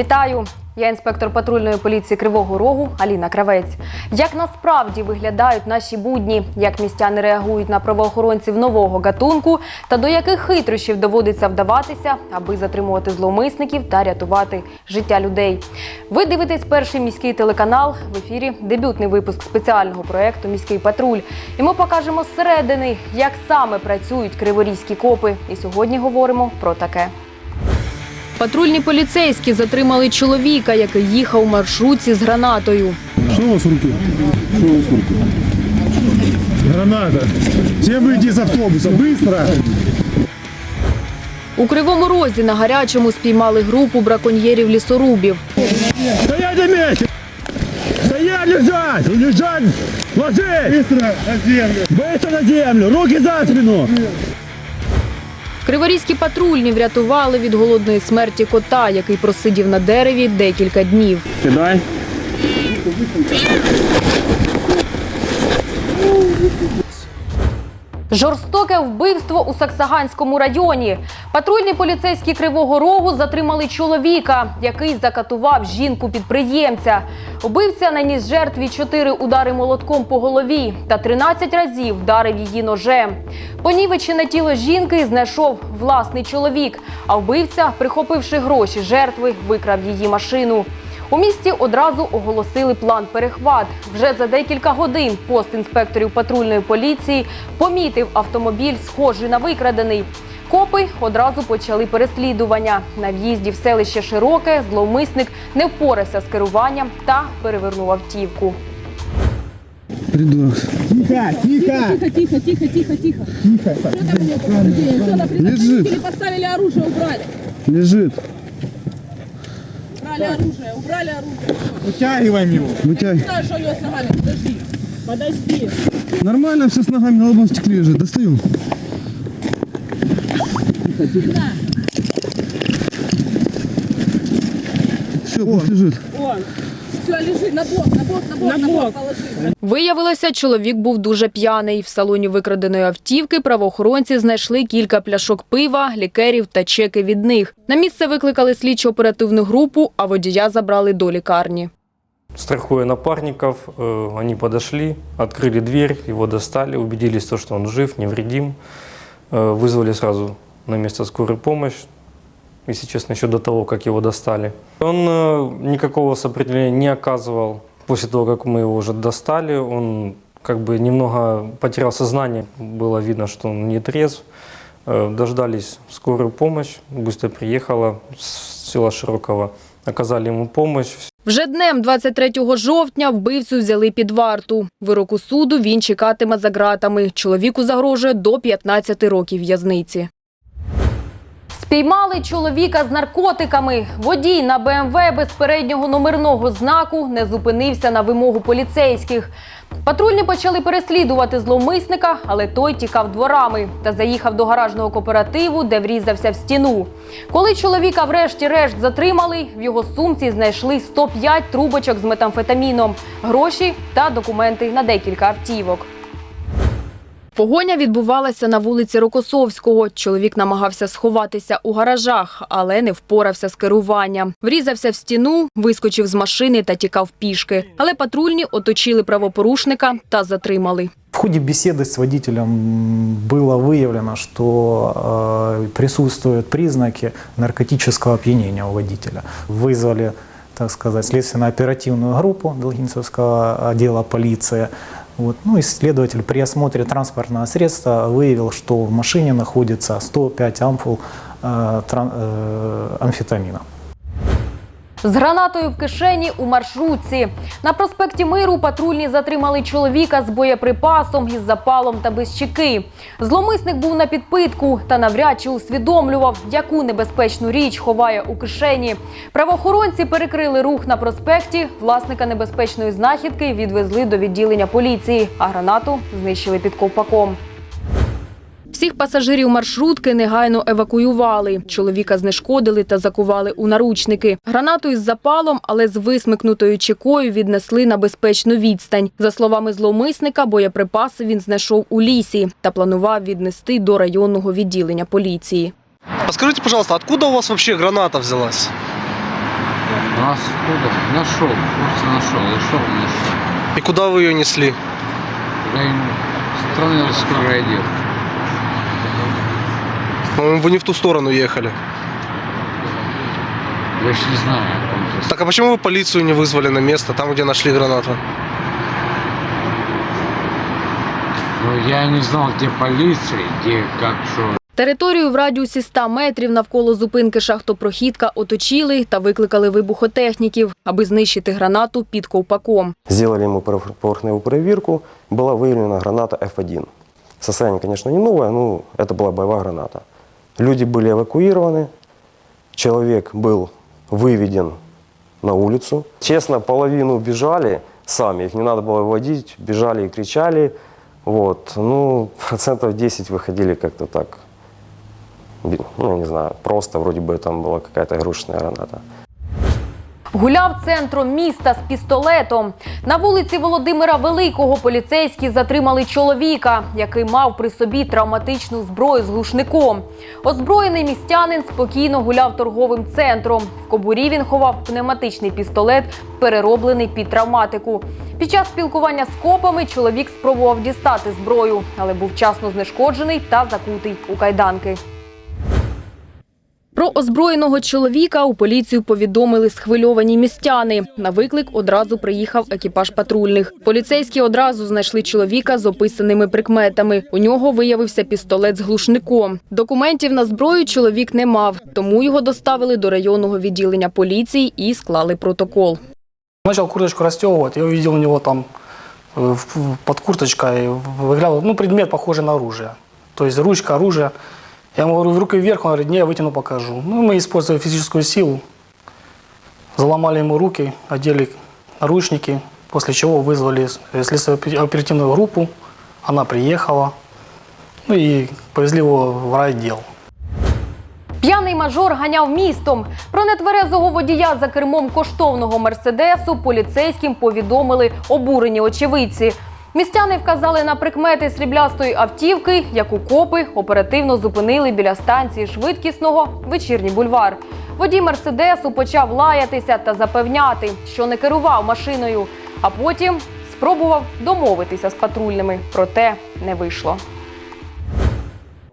Вітаю! Я інспектор патрульної поліції Кривого Рогу Аліна Кравець. Як насправді виглядають наші будні, як містяни реагують на правоохоронців нового гатунку та до яких хитрощів доводиться вдаватися, аби затримувати зловмисників та рятувати життя людей. Ви дивитесь перший міський телеканал в ефірі. Дебютний випуск спеціального проекту Міський патруль. І ми покажемо зсередини, як саме працюють криворізькі копи. І сьогодні говоримо про таке. Патрульні поліцейські затримали чоловіка, який їхав у маршрутці з гранатою. Что у вас в руке? Что у вас в руке? Граната. Всем выйти из автобуса, быстро! У кривому розі на гарячому спіймали групу браконьєрів-лісорубів. Стоять на месте! Стоять, лежать! Лежать! Ложись! Быстро на землю! Быстро на землю! Руки за спину! Криворізькі патрульні врятували від голодної смерті кота, який просидів на дереві декілька днів. Кидай. Жорстоке вбивство у Саксаганському районі. Патрульні поліцейські Кривого Рогу затримали чоловіка, який закатував жінку-підприємця. Убивця наніс жертві чотири удари молотком по голові та 13 разів вдарив її ножем. Понівечене тіло жінки знайшов власний чоловік, а вбивця, прихопивши гроші жертви, викрав її машину. У місті одразу оголосили план перехват. Вже за декілька годин пост інспекторів патрульної поліції помітив автомобіль, схожий на викрадений. Копи одразу почали переслідування. На в'їзді в селище Широке зловмисник не впорався з керуванням та перевернув автівку. Придурок. Тихо, тихо! Тихо, тихо, тихо, тихо, тихо. Что там нет? Что на поставили оружие, убрали. Лежит. Убрали оружие, убрали оружие. Вытягиваем его. Вытягиваем. Знаю, что у него с ногами. Подожди. Подожди. Нормально все с ногами на лобовом стекле лежит. Достаю. Все, пусть лежит. Вон. Все, лежи на бок, на бок, на бок, на бок положи. Виявилося, чоловік був дуже п'яний. В салоні викраденої автівки правоохоронці знайшли кілька пляшок пива, лікерів та чеки від них. На місце викликали слідчо-оперативну групу, а водія забрали до лікарні. Страхуя напарников, э, они подошли, открыли дверь, его достали, убедились, то, что он жив, невредим. Э, Вызвали сразу на место скорую помощь, если честно, еще до того, как его достали. Он э, никакого сопротивления не оказывал. После того, как мы его уже достали, он как бы немного потерял сознание, было видно, что он не трезв. Э, Дождались скорую помощь, быстро приехала с села Широкого, оказали ему помощь, Вже днем 23 жовтня вбивцю взяли під варту. Вироку суду він чекатиме за ґратами. Чоловіку загрожує до 15 років в'язниці. Спіймали чоловіка з наркотиками. Водій на БМВ без переднього номерного знаку не зупинився на вимогу поліцейських. Патрульні почали переслідувати зловмисника, але той тікав дворами та заїхав до гаражного кооперативу, де врізався в стіну. Коли чоловіка врешті-решт затримали, в його сумці знайшли 105 трубочок з метамфетаміном, гроші та документи на декілька автівок. Погоня відбувалася на вулиці Рокосовського. Чоловік намагався сховатися у гаражах, але не впорався з керуванням. Врізався в стіну, вискочив з машини та тікав пішки. Але патрульні оточили правопорушника та затримали. В ходе беседы с водителем было выявлено, что э, присутствуют признаки наркотического опьянения у водителя. Вызвали, так сказать, следственно-оперативную группу Долгинцевского отдела полиции. Вот. Ну и следователь при осмотре транспортного средства выявил, что в машине находится 105 ампул э, тран- э, амфетамина. З гранатою в кишені у маршрутці. На проспекті Миру патрульні затримали чоловіка з боєприпасом із запалом та без чеки. Зломисник був на підпитку та навряд чи усвідомлював, яку небезпечну річ ховає у кишені. Правоохоронці перекрили рух на проспекті. Власника небезпечної знахідки відвезли до відділення поліції, а гранату знищили під ковпаком. Всіх пасажирів маршрутки негайно евакуювали. Чоловіка знешкодили та закували у наручники. Гранату із запалом, але з висмикнутою чекою віднесли на безпечну відстань. За словами зловмисника, боєприпаси він знайшов у лісі та планував віднести до районного відділення поліції. Подскажите, пожалуйста, откуда у вас вообще граната взялась? Нас куда? Нашел, просто нашел, нашел, нашел. И куда вы ее несли? Район страны раскрыл По-моему, вы не в ту сторону ехали. Я ж не знаю. о ком ты. Так а почему вы полицию не вызвали на место, там, где нашли гранату? Ну, я не знал, где полиция, где, как, что. Територію в радіусі 100 метрів навколо зупинки шахтопрохідка оточили та викликали вибухотехніків, аби знищити гранату під ковпаком. Сделали ему пор- поверхневую проверку, была выявлена граната F1. Состояние, конечно, не новое, но это была боевая граната. Люди были эвакуированы, человек был выведен на улицу. Честно, половину бежали сами, их не надо было выводить, бежали и кричали. Вот. Ну, процентов 10 выходили как-то так, ну, я не знаю, просто вроде бы там была какая-то игрушечная граната. Гуляв центром міста з пістолетом. На вулиці Володимира Великого поліцейські затримали чоловіка, який мав при собі травматичну зброю з глушником. Озброєний містянин спокійно гуляв торговим центром. В кобурі він ховав пневматичний пістолет, перероблений під травматику. Під час спілкування з копами чоловік спробував дістати зброю, але був вчасно знешкоджений та закутий у кайданки. Про озброєного чоловіка у поліцію повідомили схвильовані містяни. На виклик одразу приїхав екіпаж патрульних. Поліцейські одразу знайшли чоловіка з описаними прикметами. У нього виявився пістолет з глушником. Документів на зброю чоловік не мав, тому його доставили до районного відділення поліції і склали протокол. Начал курточку расстегивать, я увидел у него там э, в- в- под курточкой выглядывал, ну, предмет похожий на оружие. То есть ручка, оружие. Я ему говорю, руки вверх, он говорит, не, я вытяну, покажу. Ну, мы использовали физическую силу, заломали ему руки, одели наручники, после чего вызвали э, следственную оперативную группу, она приехала, ну и повезли его в райотдел. П'яний мажор ганяв містом. Про нетверезого водія за кермом коштовного мерседесу поліцейським повідомили обурені очевидці. Містяни вказали на прикмети сріблястої автівки, яку копи оперативно зупинили біля станції швидкісного вечірній бульвар. Водій мерседесу почав лаятися та запевняти, що не керував машиною, а потім спробував домовитися з патрульними. Проте не вийшло.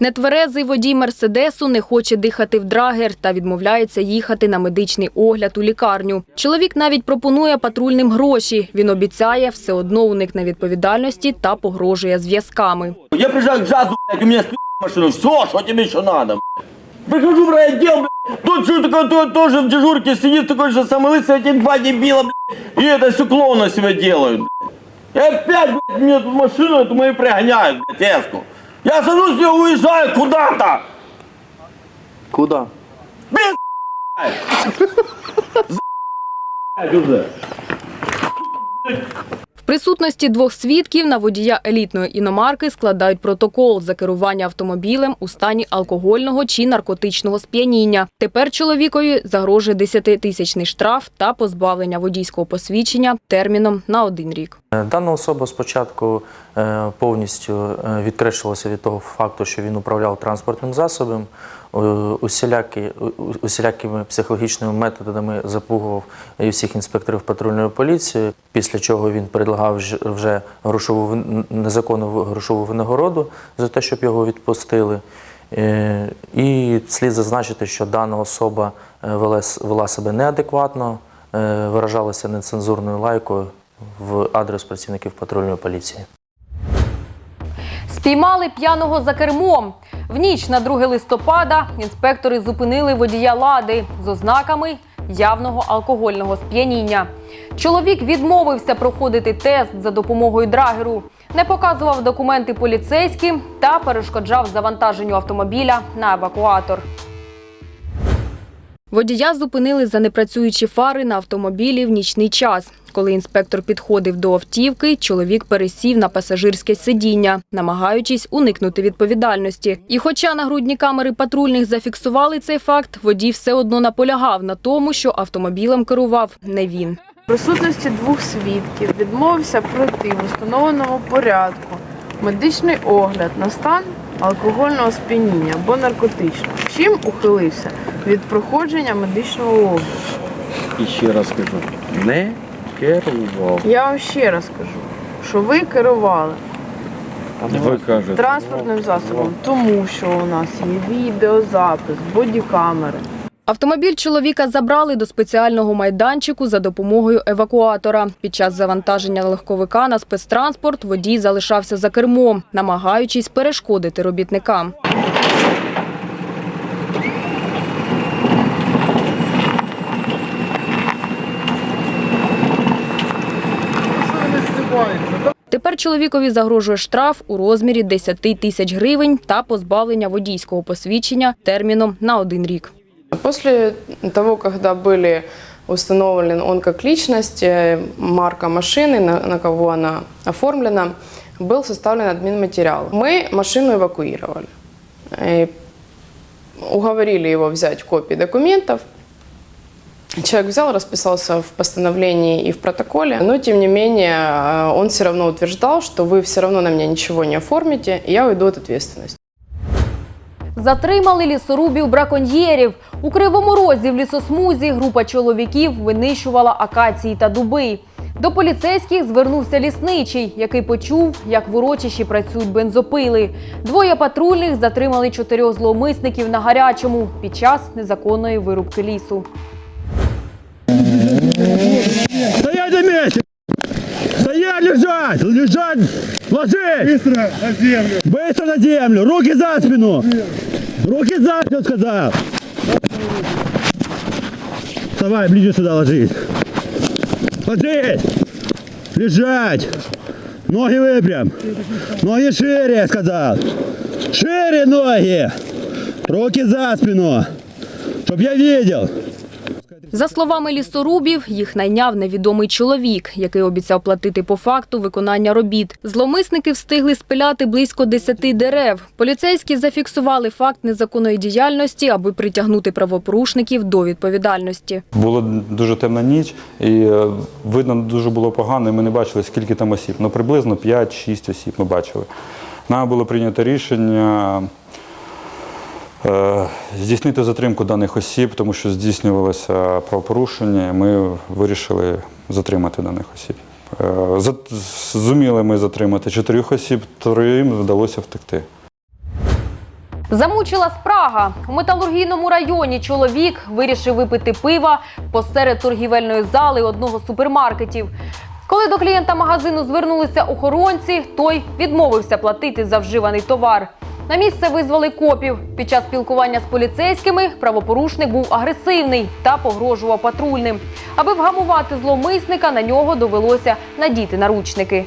Нетверезий водій мерседесу не хоче дихати в драгер та відмовляється їхати на медичний огляд у лікарню. Чоловік навіть пропонує патрульним гроші. Він обіцяє все одно уникне відповідальності та погрожує зв'язками. Я приезжаю к джазу, блядь, у меня спи машину. Все, что тебе еще надо, блядь. Прихожу в райотдел, блядь. Тут что такое, то- тоже в дежурке сидит такой же самый лысый, эти два дебила, блядь. И это все клоуна себя делают, блядь. И опять, блядь, мне тут машину эту мою пригоняют, блядь, эску. Я сажусь и уезжаю куда-то. Куда? Без, уже. Присутності двох свідків на водія елітної іномарки складають протокол за керування автомобілем у стані алкогольного чи наркотичного сп'яніння. Тепер чоловікові загрожує 10-тисячний штраф та позбавлення водійського посвідчення терміном на один рік. Дана особа спочатку е, повністю е, від того факту, що він управляв транспортним засобом, усілякі, усілякими психологічними методами запугував і всіх інспекторів патрульної поліції, після чого він предлагав вже грошову незаконну грошову винагороду за те, щоб його відпустили. Е, І слід зазначити, що дана особа е, вела, вела себе неадекватно, е, виражалася нецензурною лайкою в адрес працівників патрульної поліції. Спіймали п'яного за кермом. В ніч на 2 листопада інспектори зупинили водія лади з ознаками явного алкогольного сп'яніння. Чоловік відмовився проходити тест за допомогою драгеру, не показував документи поліцейським та перешкоджав завантаженню автомобіля на евакуатор. Водія зупинили за непрацюючі фари на автомобілі в нічний час. Коли інспектор підходив до автівки, чоловік пересів на пасажирське сидіння, намагаючись уникнути відповідальності. І хоча нагрудні камери патрульних зафіксували цей факт, водій все одно наполягав на тому, що автомобілем керував не він. В присутності двох свідків відмовився пройти в установленому порядку медичний огляд на стан алкогольного сп'яніння або наркотичного, чим ухилився від проходження медичного обліку. І ще раз кажу, не керував. Я вам ще раз кажу, що ви керували Ви кажете. транспортним засобом, тому що у нас є відеозапис, бодікамери. Автомобіль чоловіка забрали до спеціального майданчику за допомогою евакуатора. Під час завантаження легковика на спецтранспорт водій залишався за кермом, намагаючись перешкодити робітникам. Тепер чоловікові загрожує штраф у розмірі 10 тисяч гривень та позбавлення водійського посвідчення терміном на один рік. После того, когда были установлен он как личность, э, марка машины, на, на кого она оформлена, был составлен админматериал. Мы машину эвакуировали. Э, Уговорили его взять копии документов. Человек взял, расписался в постановлении и в протоколе, но тем не менее э, он все равно утверждал, что вы все равно на меня ничего не оформите, и я уйду от ответственности. Затримали лісорубів браконьєрів. У Кривому Розі в лісосмузі група чоловіків винищувала акації та дуби. До поліцейських звернувся лісничий, який почув, як в урочищі працюють бензопили. Двоє патрульних затримали чотирьох зловмисників на гарячому під час незаконної вирубки лісу. Стоять на месте! Стоять, лежать! Лежать! Ложись! Быстро на землю! Быстро на землю! Руки за спину! Руки за спину, сказал! Вставай, ближе сюда ложись! Ложись! Лежать! Ноги выпрям! Ноги шире, сказал! Шире ноги! Руки за спину! Чтоб я видел! За словами лісорубів, їх найняв невідомий чоловік, який обіцяв платити по факту виконання робіт. Зловмисники встигли спиляти близько 10 дерев. Поліцейські зафіксували факт незаконної діяльності, аби притягнути правопорушників до відповідальності. Було дуже темна ніч, і е, видно дуже було погано, ми не бачили, скільки там осіб. Ну, приблизно 5-6 осіб ми бачили. Нам було прийнято рішення здійснити затримку даних осіб, тому що здійснювалося правопорушення, ми вирішили затримати даних осіб. Е, Зуміли ми затримати чотирьох осіб, троїм вдалося втекти. Замучила спрага. У металургійному районі чоловік вирішив випити пива посеред торгівельної зали одного з супермаркетів. Коли до клієнта магазину звернулися охоронці, той відмовився платити за вживаний товар. На місце визвали копів. Під час спілкування з поліцейськими правопорушник був агресивний та погрожував патрульним. Аби вгамувати зловмисника, на нього довелося надіти наручники.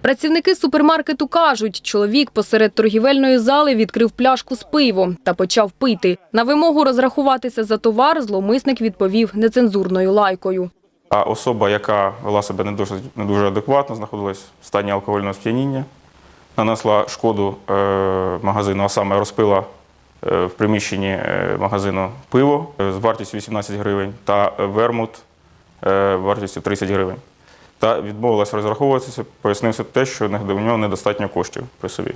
Працівники супермаркету кажуть, чоловік посеред торгівельної зали відкрив пляшку з пивом та почав пити. На вимогу розрахуватися за товар зловмисник відповів нецензурною лайкою. А особа, яка вела себе не дуже, не дуже адекватно, знаходилась в стані алкогольного сп'яніння, нанесла шкоду е, магазину, а саме розпила е, в приміщенні е, магазину пиво з вартістю 18 гривень та вермут вартістю 30 гривень. Та відмовилась розраховуватися, пояснився те, що у нього недостатньо коштів при собі.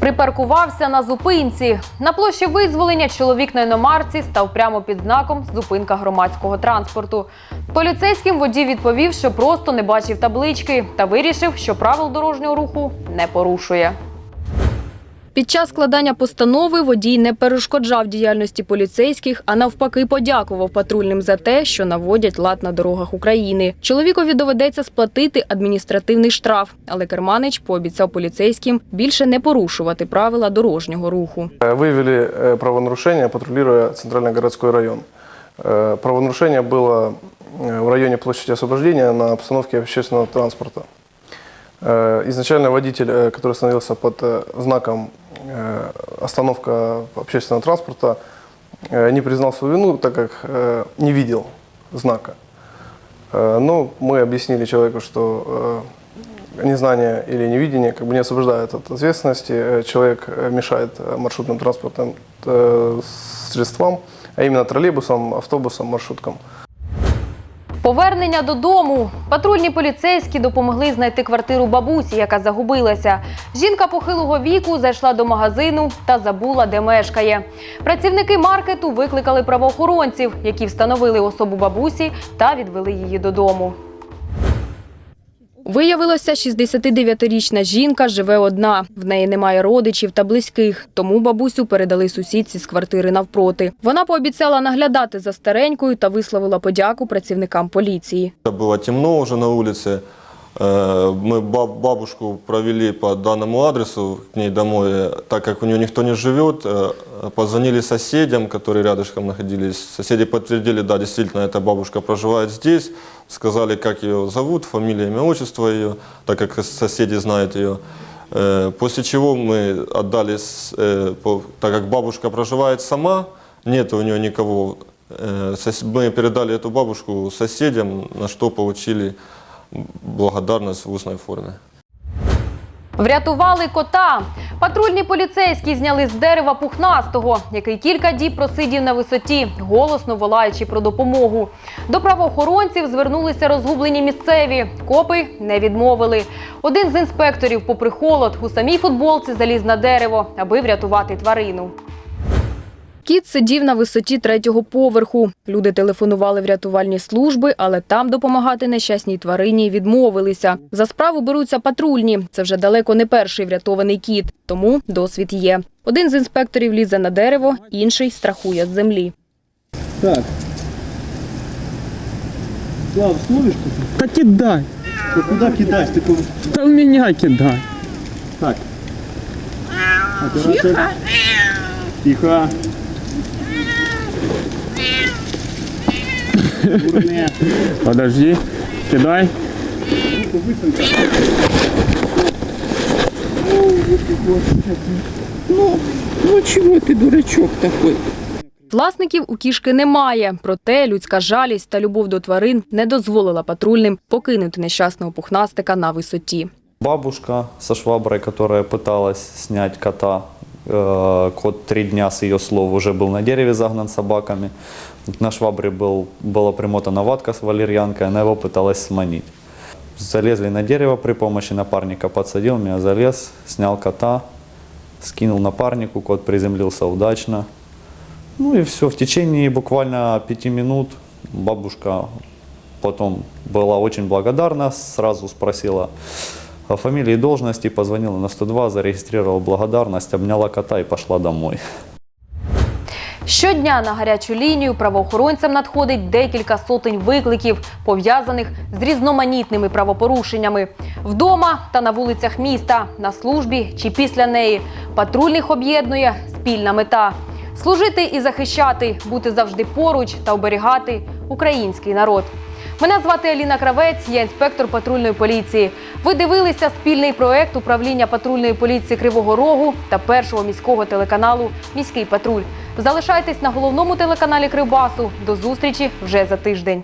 Припаркувався на зупинці. На площі визволення чоловік на іномарці став прямо під знаком зупинка громадського транспорту. Поліцейським водій відповів, що просто не бачив таблички та вирішив, що правил дорожнього руху не порушує. Під час складання постанови водій не перешкоджав діяльності поліцейських, а навпаки подякував патрульним за те, що наводять лад на дорогах України. Чоловікові доведеться сплатити адміністративний штраф, але Керманич пообіцяв поліцейським більше не порушувати правила дорожнього руху. Выявили э, правонарушение, патрулируя Центральный городской район. Э, Правонарушение было э, в районе площади освобождения на обстановке общественного транспорта. Э, Изначально водитель, э, который остановился под э, знаком э, «Остановка общественного транспорта», э, не признал свою вину, так как э, не видел знака. Э, Но мы объяснили человеку, что э, незнание или невидение как бы не освобождает от ответственности. Э, Человек э, мешает э, маршрутным транспортным э, средствам, а именно троллейбусам, автобусам, маршруткам. Повернення додому. Патрульні поліцейські допомогли знайти квартиру бабусі, яка загубилася. Жінка похилого віку зайшла до магазину та забула, де мешкає. Працівники маркету викликали правоохоронців, які встановили особу бабусі та відвели її додому. Виявилося, 69-річна жінка живе одна. В неї немає родичів та близьких, тому бабусю передали сусідці з квартири навпроти. Вона пообіцяла наглядати за старенькою та висловила подяку працівникам поліції. Було темно вже на улице. Мы баб- бабушку провели по данному адресу к ней домой. Так как у нее никто не живет, э, позвонили соседям, которые рядышком находились. Соседи подтвердили, да, действительно, эта бабушка проживает здесь. Сказали, как ее зовут, фамилия, имя, отчество ее, так как соседи знают ее. Э, После чего мы отдали, э, так как бабушка проживает сама, нет у нее никого, мы передали эту бабушку соседям, на что получили благодарность в устной форме. Врятували кота. Патрульні поліцейські зняли з дерева пухнастого, який кілька діб просидів на висоті, голосно волаючи про допомогу. До правоохоронців звернулися розгублені місцеві. Копи не відмовили. Один з інспекторів, попри холод, у самій футболці заліз на дерево, аби врятувати тварину. Кіт сидів на висоті третього поверху. Люди телефонували в рятувальні служби, але там допомагати нещасній тварині відмовилися. За справу беруться патрульні. Це вже далеко не перший врятований кіт, тому досвід є. Один з інспекторів лізе на дерево, інший страхує з землі. Так. Слав, словишь Да кидай. Да куда кидать? Ты куда? Да в меня кидай. Так. Тихо. Тихо. Подожди. Кидай. Ну, ну чего ты, дурачок такой? Власників у кішки немає, проте людська жалість та любов до тварин не дозволила патрульним покинути нещасного пухнастика на висоті. Бабушка со шваброй, которая пыталась снять кота. Кот три дня, с ее слов, уже был на дереве загнан собаками. На швабре был, была примотана ватка с валерьянкой, она его пыталась сманить. Залезли на дерево при помощи напарника, подсадил меня, залез, снял кота, скинул напарнику, кот приземлился удачно. Ну и все, в течение буквально пяти минут бабушка потом была очень благодарна, сразу спросила о фамилии и должности, позвонила на 102, зарегистрировала благодарность, обняла кота и пошла домой. Щодня на гарячу лінію правоохоронцям надходить декілька сотень викликів, пов'язаних з різноманітними правопорушеннями. Вдома та на вулицях міста, на службі чи після неї. Патрульних об'єднує спільна мета служити і захищати, бути завжди поруч та оберігати український народ. Мене звати Аліна Кравець, я інспектор патрульної поліції. Ви дивилися спільний проект управління патрульної поліції Кривого Рогу та першого міського телеканалу Міський патруль. Залишайтесь на головному телеканалі Кривбасу. До зустрічі вже за тиждень.